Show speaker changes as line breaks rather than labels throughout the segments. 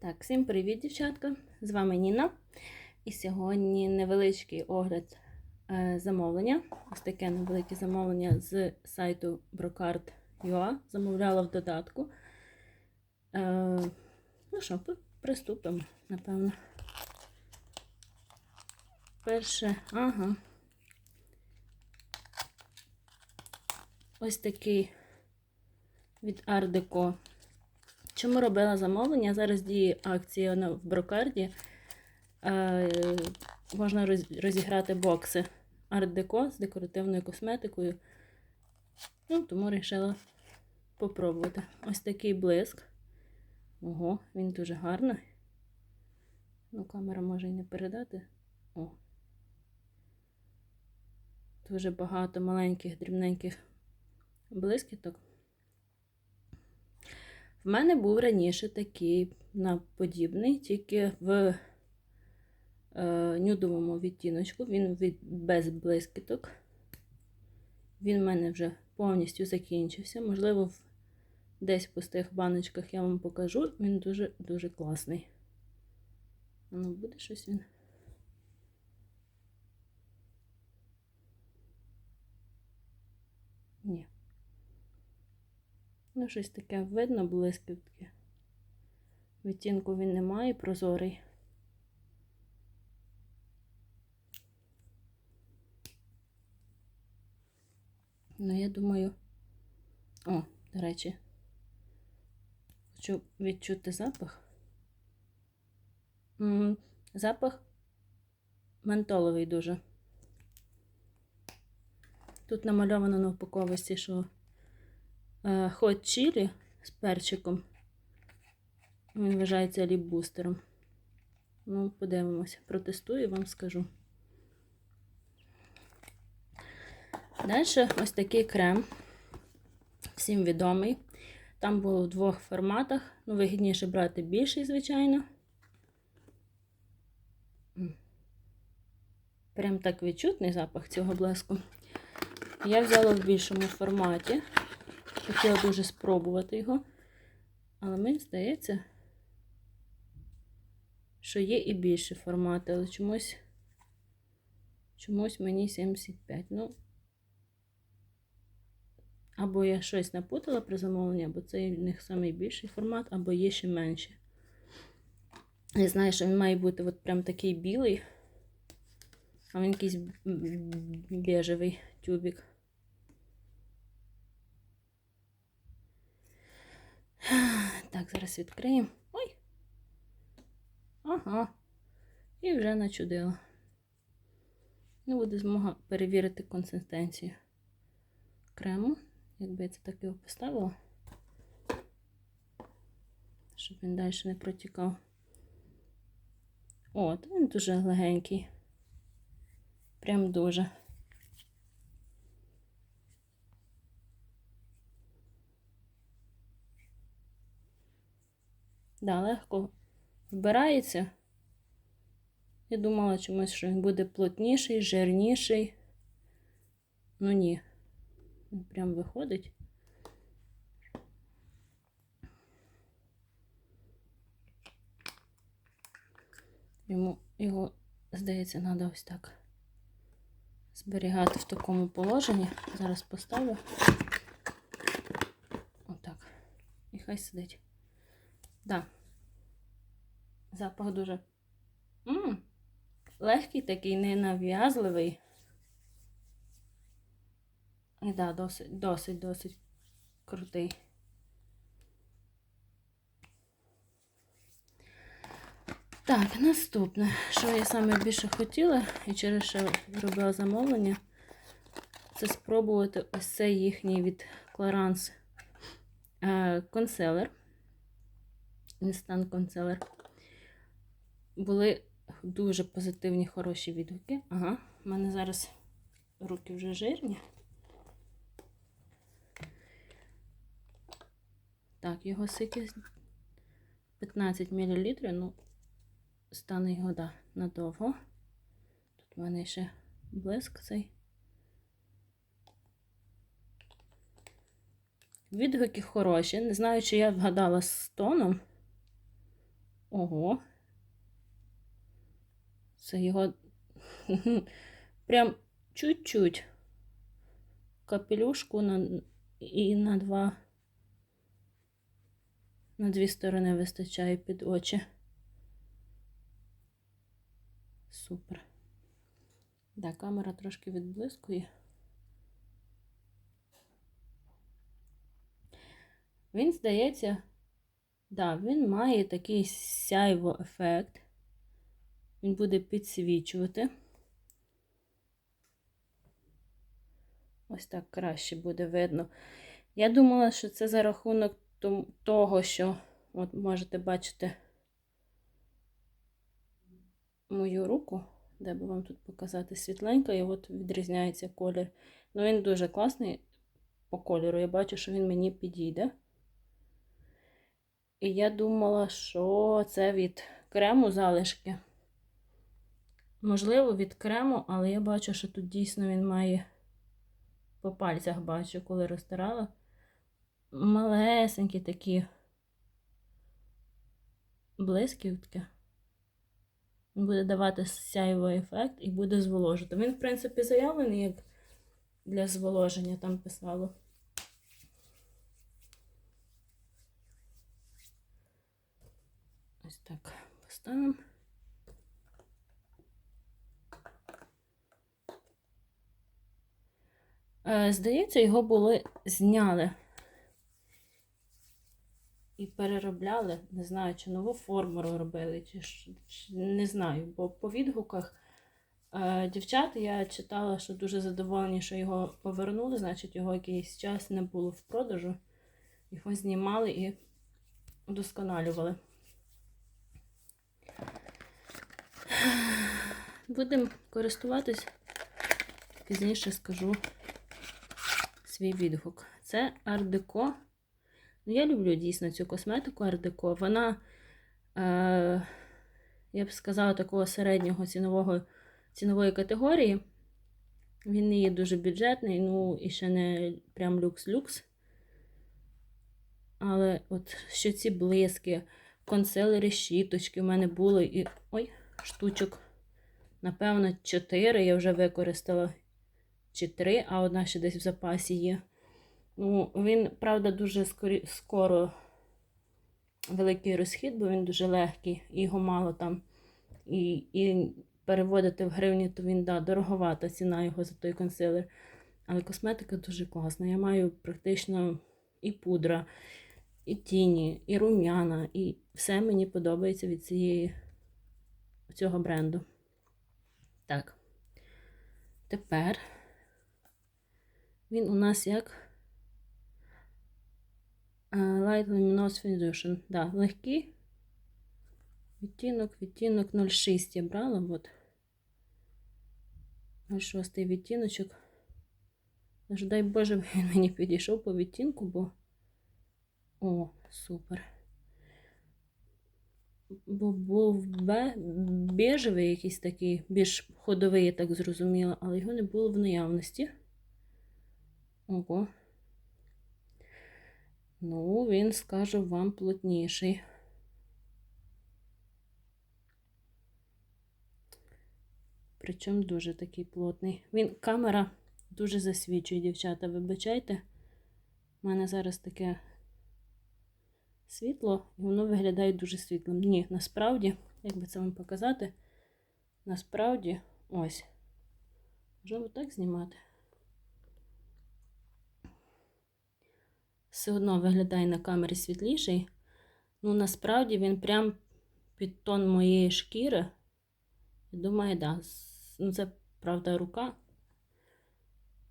Так, всім привіт, дівчатка! З вами Ніна. І сьогодні невеличкий огляд е, замовлення. Ось таке невелике замовлення з сайту Brocard.ua. Замовляла в додатку. Е, ну що, приступимо, напевно. Перше, ага. Ось такий від Art Deco. Чому робила замовлення? Зараз діє акція в брокарді. Е, можна роз- розіграти бокси Deco з декоративною косметикою. Ну, тому вирішила попробувати. Ось такий блиск. Ого, він дуже гарний. Ну, камера може і не передати. О. Дуже багато маленьких, дрібненьких блискіток. В мене був раніше такий подібний, тільки в е, нюдовому відтіночку. Він від, без блискіток. Він в мене вже повністю закінчився. Можливо, в десь в пустих баночках я вам покажу. Він дуже-дуже класний. Ну, буде щось він. Ні. Ну, щось таке видно, блискітки. Відтінку він не має, прозорий. Ну, я думаю. О, до речі, хочу відчути запах. М, Запах ментоловий дуже. Тут намальовано на упаковості, що хот чілі з перчиком. Він вважається ліп-бустером. Ну, подивимося. Протестую, і вам скажу. Далі ось такий крем. Всім відомий. Там було в двох форматах. Ну, вигідніше брати більший, звичайно. Прям так відчутний запах цього блеску. Я взяла в більшому форматі. Хотіла дуже спробувати його. Але мені здається, що є і більші формати, але чомусь чомусь мені 75. Ну, або я щось напутала при замовленні, або це в них найбільший формат, або є ще менші. Я знаю, що він має бути от прям такий білий, а він якийсь бежевий тюбик. Так, зараз відкриємо. Ой. Ага. І вже начудила. Ну, буде змога перевірити консистенцію крему. Якби я це так його поставила, щоб він далі не протікав. От, він дуже легенький. Прям дуже. Да, легко вбирається. Я думала чомусь, що він буде плотніший, жирніший. Ну ні. Він прям виходить. Йому його, здається, треба ось так зберігати в такому положенні. Зараз поставлю. Отак. І хай сидить. Да. Запах дуже М -м, легкий такий, ненав'язливий. І да, досить, досить, досить крутий. Так, наступне, що я саме більше хотіла, і через що робила замовлення, це спробувати ось цей їхній від Clarins е, конселер. Instant конселер. Були дуже позитивні, хороші відгуки. Ага, в мене зараз руки вже жирні. Так, його сики 15 мл, ну, стане його, да, надовго. Тут в мене ще блиск цей. Відгуки хороші. Не знаю, чи я вгадала з тоном. Ого. Це його прям чуть-чуть капелюшку на, і на два, на дві сторони вистачає під очі. Супер. Да, камера трошки відблискує. Він, здається, да, він має такий сяйво ефект. Він буде підсвічувати. Ось так краще буде видно. Я думала, що це за рахунок того, що, от можете бачити мою руку, де би вам тут показати світленька, і от відрізняється колір. Ну, він дуже класний по кольору. Я бачу, що він мені підійде. І я думала, що це від крему залишки. Можливо, від крему, але я бачу, що тут дійсно він має по пальцях бачу, коли розтирала. Малесенькі такі блисківки. Він буде давати сяйвий ефект і буде зволожити. Він, в принципі, заявлений як для зволоження там писало. Ось так поставимо. Здається, його були зняли і переробляли. Не знаю, чи нову форму робили, чи, чи не знаю, бо по відгуках е, дівчат я читала, що дуже задоволені, що його повернули, значить, його якийсь час не було в продажу. Його знімали і удосконалювали. Будемо користуватись, пізніше скажу свій відгук. Це ардеко. Ну, я люблю дійсно цю косметику ардеко. Вона, е, я б сказала, такого середнього цінового, цінової категорії. Він не є дуже бюджетний, ну і ще не прям люкс-люкс. Але от що ці блиски, консилери, щіточки в мене були і. Ой, штучок. Напевно, 4 я вже використала. Чи 3, а одна ще десь в запасі є. Ну, він, правда, дуже скоро великий розхід, бо він дуже легкий, його мало там. І, і переводити в гривні, то він да, дороговата ціна його за той консилер. Але косметика дуже класна. Я маю практично і пудра, і тіні, і рум'яна, і все мені подобається від цієї, цього бренду. Так. Тепер він у нас як Light Luminous Foundation. Да, легкий. Відтінок, відтінок 0,6 я брала. От. 0,6 відтіночок. Тож, дай Боже, він мені підійшов по відтінку, бо. О, супер. Бо був бе... бежевий якийсь такий, більш ходовий, я так зрозуміла, але його не було в наявності. Ого. Ну, він, скажу вам, плотніший. Причому дуже такий плотний. Він камера дуже засвічує, дівчата, вибачайте. У мене зараз таке світло, і воно виглядає дуже світлим. Ні, насправді, як би це вам показати, насправді, ось. Можу так знімати. Все одно виглядає на камері світліший. Ну, насправді він прям під тон моєї шкіри. Думаю, да. Ну, це правда рука.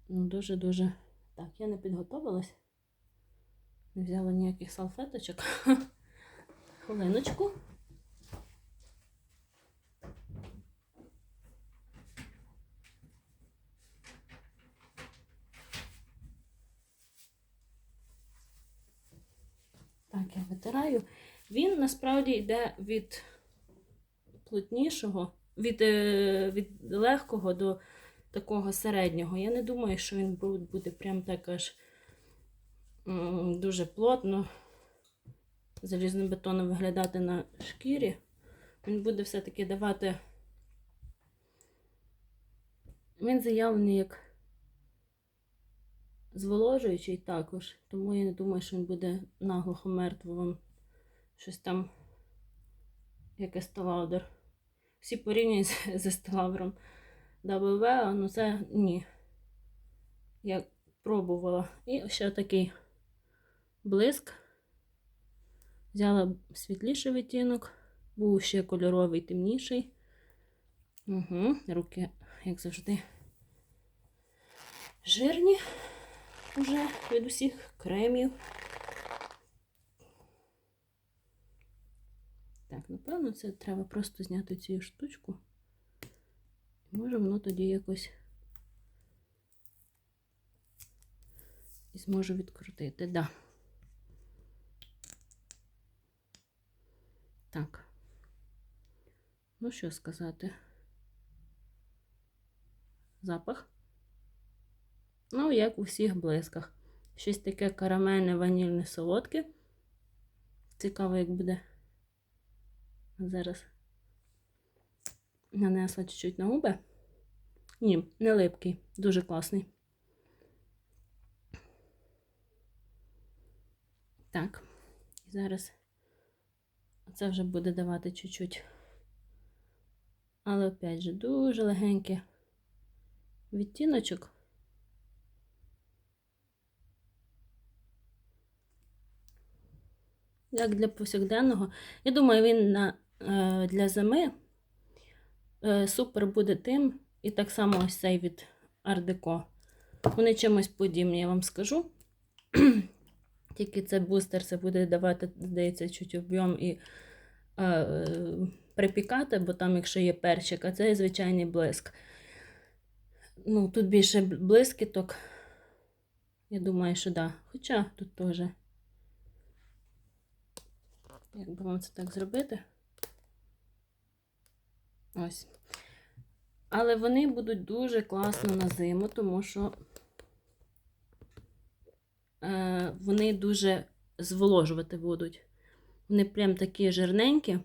Ну, дуже-дуже. Так, я не підготовилась. Не взяла ніяких салфеточок. Хвилиночку. Так, я витираю. Він насправді йде від плотнішого, від, е, від легкого до такого середнього. Я не думаю, що він буде прям так аж дуже плотно. залізним бетоном виглядати на шкірі, він буде все-таки давати. Він заявлений як зволожуючий також, тому я не думаю, що він буде наглухо мертво вам щось там, як естелаудер. Всі порівнюють з, з естелаудером WW, ну це ні. Я пробувала. І ще такий блиск. Взяла світліший відтінок, був ще кольоровий, темніший. Угу, руки, як завжди, жирні вже від усіх кремів. Так, напевно, це треба просто зняти цю штучку. Може воно тоді якось і зможу відкрутити, да. Так. Ну, що сказати? Запах. Ну, як у всіх блисках. Щось таке карамельне, ванільне, солодке. Цікаво, як буде. Зараз нанесла чуть-чуть на губи. Ні, не липкий, дуже класний. Так, і зараз це вже буде давати чуть-чуть. Але опять же, дуже легенький відтіночок. Як для повсякденного. Я думаю, він на, е, для зими е, супер буде тим. І так само ось цей від Deco. Вони чимось подібні, я вам скажу. Тільки це бустер, це буде давати, здається, чуть об'єм і е, припікати, бо там, якщо є перчик, а це звичайний блиск. Ну, тут більше блискіток. Я думаю, що да. Хоча тут теж. Як би вам це так зробити? Ось. Але вони будуть дуже класно на зиму, тому що е, вони дуже зволожувати будуть. Вони прям такі жирненькі,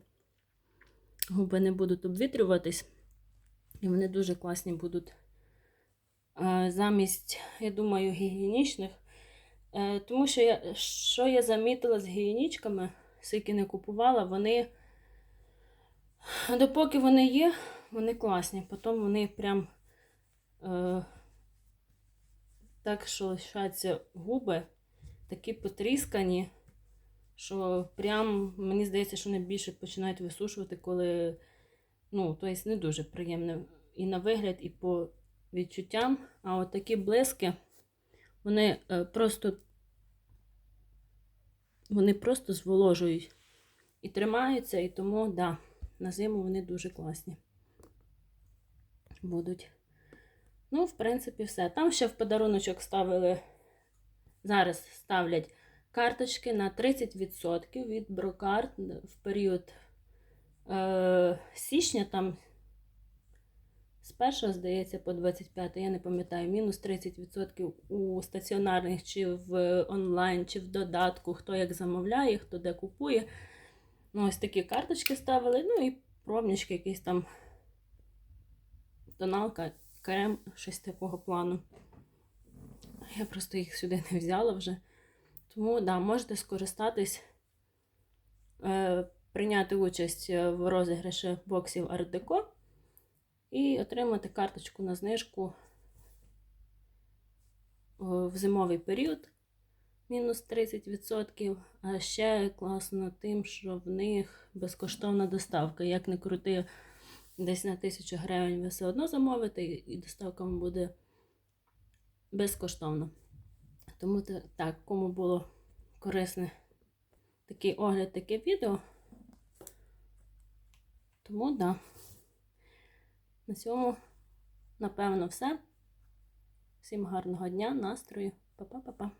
губи не будуть обвітрюватись, і вони дуже класні будуть е, замість, я думаю, гігієнічних. Е, тому що я, що я замітила з гігієнічками, скільки не купувала, вони, допоки вони є, вони класні. Потім вони прям е, так, що лишаться губи, такі потріскані, що прям, мені здається, що вони більше починають висушувати, коли, ну, тобто не дуже приємно і на вигляд, і по відчуттям. А от такі блиски, вони е, просто вони просто зволожують і тримаються, і тому, да, на зиму вони дуже класні будуть. Ну, в принципі, все. Там ще в подаруночок ставили, зараз ставлять карточки на 30% від брокарт в період е, січня, там з 1, здається, по 25, я не пам'ятаю, мінус 30% у стаціонарних, чи в онлайн, чи в додатку, хто як замовляє, хто де купує. Ну, ось такі карточки ставили, ну і пробнички якісь там тоналка, крем, щось такого плану. Я просто їх сюди не взяла вже. Тому, да, можете скористатись, е, прийняти участь в розіграші боксів Art Deco і отримати карточку на знижку в зимовий період. Мінус 30%. А ще класно тим, що в них безкоштовна доставка. Як не крути, десь на 1000 гривень ви все одно замовите, і доставка вам буде безкоштовно. Тому так, кому було корисне такий огляд, таке відео. Тому. Да. На цьому, напевно, все. Всім гарного дня, настрою. Па-па-па-па.